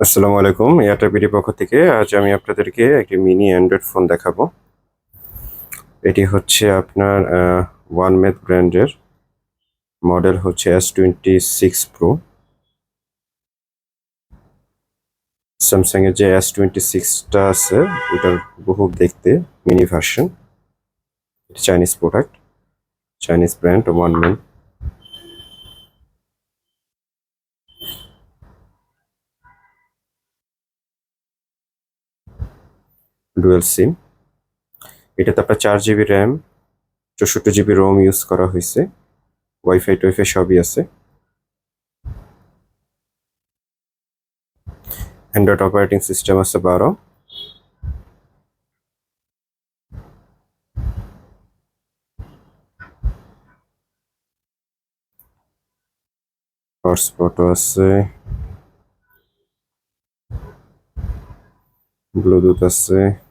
আসসালামু আলাইকুম Airtel BD পক্ষ থেকে আজ আমি আপনাদেরকে একটি মিনি অ্যান্ড্রয়েড ফোন দেখাবো। এটি হচ্ছে আপনার ওয়ান মেথ ব্র্যান্ডের মডেল হচ্ছে S twenty six pro Samsung এর যে এস টোয়েন্টি সিক্সটা আছে, ওটার বহু দেখতে mini version Chinese product Chinese brand one man dual sim. এটাতে আপনার চার জিবি র্যাম, চৌষট্টি জিবি রোম ইউজ করা হয়েছে। ওয়াইফাই, টোয়াইফাই সবই আছে। অ্যান্ড্রয়েড অপারেটিং সিস্টেম আছে বারো। হটস্পটও আছে। ব্লুটুথ আছে।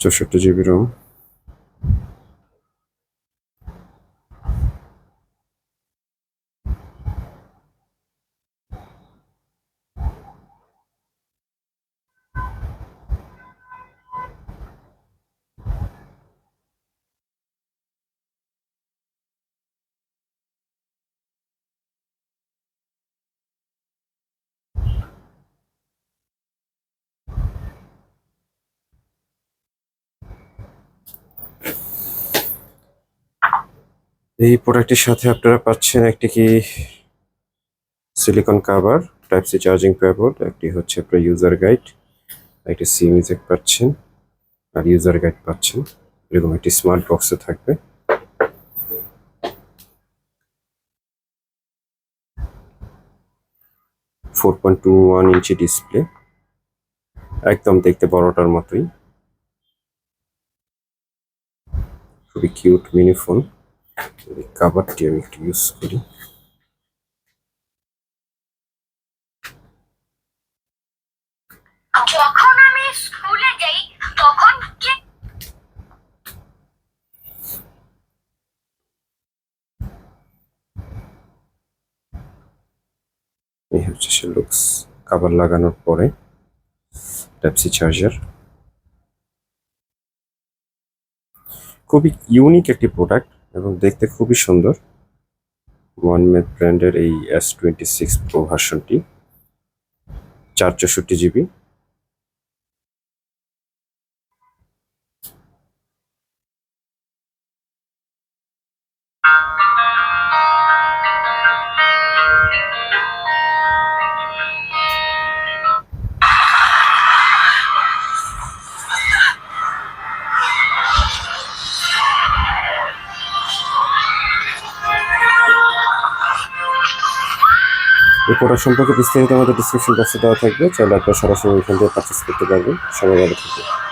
চৌষট্টি জিবি রোম এই প্রোডাক্টের সাথে আপনারা পাচ্ছেন একটি কি silicon cover type C charging paper একটি হচ্ছে আপনার ইউজার গাইড একটি সিম ইজেক্ট পাচ্ছেন, আর ইউজার গাইড পাচ্ছেন। এরকম একটি স্মার্ট বক্সে থাকবে। Four point two one inch display একদম দেখতে বড়টার মতোই। খুবই কিউট মিনি ফোন এই কাভারটি আমি একটু ইউজ করি। যখন আমি স্কুলে যাই তখন কে এই হচ্ছে সে লুকস কাভার লাগানোর পরে টাইপসি চার্জার খুবই ইউনিক একটি প্রোডাক্ট এবং দেখতে খুবই সুন্দর। ওয়ান মেথ ব্র্যান্ডের এই এস টোয়েন্টি সিক্স প্রো ভার্সনটি চার চৌষট্টি জিবি এই প্রোডাক্ট সম্পর্কে বিস্তারিত আমাদের ডিসক্রিপশন বক্সে দেওয়া থাকবে। চাইলে আপনারা সরাসরি ওইখান থেকে পারচেস করতে পারবেন। সবাই ভালো থাকবে